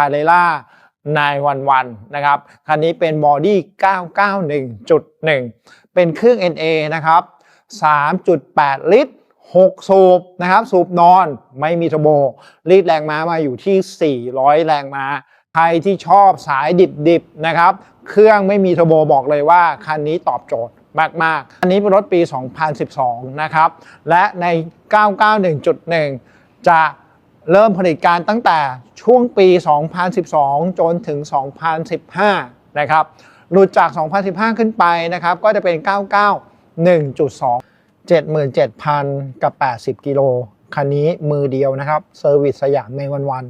าเ e ล่าในวันวันนะครับ คันนี้เป็นบอดี้ 991.1 เป็นเครื่อง NA นะครับ 3.8 ลิตร 6 สูบนะครับ สูบนอนไม่มีเทโบ รีดแรงม้ามาอยู่ที่ 400 แรงม้า ใครที่ชอบสายดิบๆนะครับ เครื่องไม่มีเทโบบอกเลยว่า คันนี้ตอบโจทย์มากๆ อันนี้เป็นรถปี 2012 นะครับ และใน 991.1 จะ เริ่มผลิตการตั้งแต่ช่วงปี 2012 จนถึง 2015 นะครับ หลุดจาก 2015 ขึ้นไปนะครับ ก็จะเป็น 991.2 77,000 กับ 80 กิโล คันนี้มือเดียวนะครับ เซอร์วิสสยามในวัน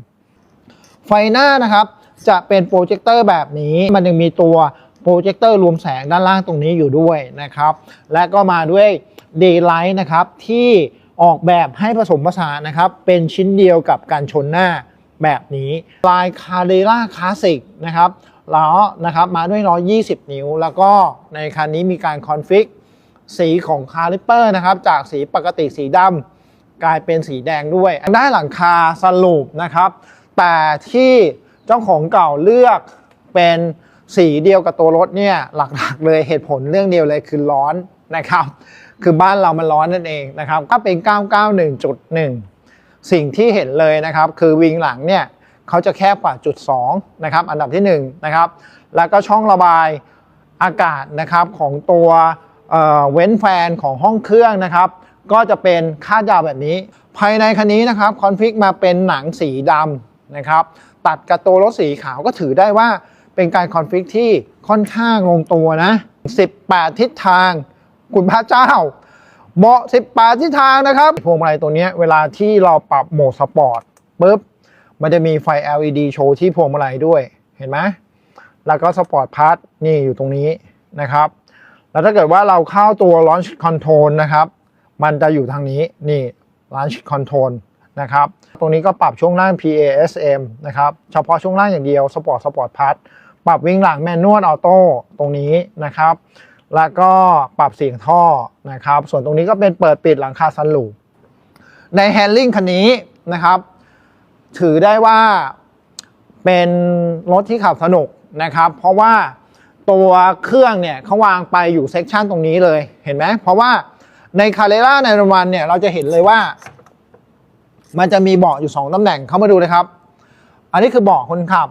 ๆไฟหน้านะครับ จะเป็นโปรเจคเตอร์แบบนี้ มันยังมีตัวโปรเจคเตอร์รวมแสงด้านล่างตรงนี้อยู่ด้วยนะครับ และก็มาด้วย Daylight นะครับที่ ออกแบบให้ผสมผสานนะครับ เป็นชิ้นเดียวกับการชนหน้าแบบนี้ลายคาเดล่าคลาสสิกนะครับล้อนะครับมาด้วยล้อ20 นิ้ว แล้วก็ในคันนี้มีการคอนฟิกสีของคาลิปเปอร์นะครับ จากสีปกติสีดำกลายเป็นสีแดงด้วยอันด้หลังคาสรุปนะครับ แต่ที่เจ้าของเก่าเลือกเป็นสีเดียวกับตัวรถเนี่ยหลักๆเลยเหตุผลเรื่องเดียวเลยคือร้อน นะครับ คือบ้านเรามันร้อนนั่นเองนะครับ ก็เป็น 991.1 สิ่งที่เห็นเลยนะครับ คือวิงหลังเนี่ยเขาจะแคบกว่าจุด2นะครับ อันดับที่1นะครับ แล้วก็ช่องระบายอากาศนะครับของตัวเเว้นแฟนของห้องเครื่องนะครับ ก็จะเป็นคาดยาวแบบนี้ ภายในคันนี้นะครับคอนฟิกมาเป็นหนังสีดำนะครับ ตัดกับตัวรถสีขาวก็ถือได้ว่าเป็นการคอนฟิกที่ค่อนข้างลงตัวนะ 18 ทิศทาง คุณพระเจ้าเบาะ18ทิศทางนะครับพวงมาลัยตัวนี้เวลาที่เราปรับโหมดสปอร์ตปุ๊บมันจะมีไฟ LED โชว์ที่พวงมาลัยด้วยเห็นไหมแล้วก็สปอร์ตพาร์ทนี่อยู่ตรงนี้นะครับ แล้วถ้าเกิดว่าเราเข้าตัว Launch Control นะครับ มันจะอยู่ทางนี้นี่ Launch Control นะครับ ตรงนี้ก็ปรับช่วงล่าง PASM นะครับ เฉพาะช่วงล่างอย่างเดียว Sport Sport Part ปรับวิ่งหลังแมนนวลออโต้ตรงนี้นะครับ แล้วก็ปรับเสียงท่อนะครับ ส่วนตรงนี้ก็เป็นเปิดปิดหลังคาซันลูปในแฮนดิ้งคันนี้นะครับ ถือได้ว่าเป็นรถที่ขับสนุกนะครับ เพราะว่าตัวเครื่องเนี่ยเขาวางไปอยู่เซกชันตรงนี้เลยเห็นไหมเพราะว่าในคาเรล่าในรวันเนี่ยเราจะเห็นเลยว่า มันจะมีเบาะอยู่ 2 ตำแหน่งเข้ามาดูเลยครับ อันนี้คือเบาะคนขับ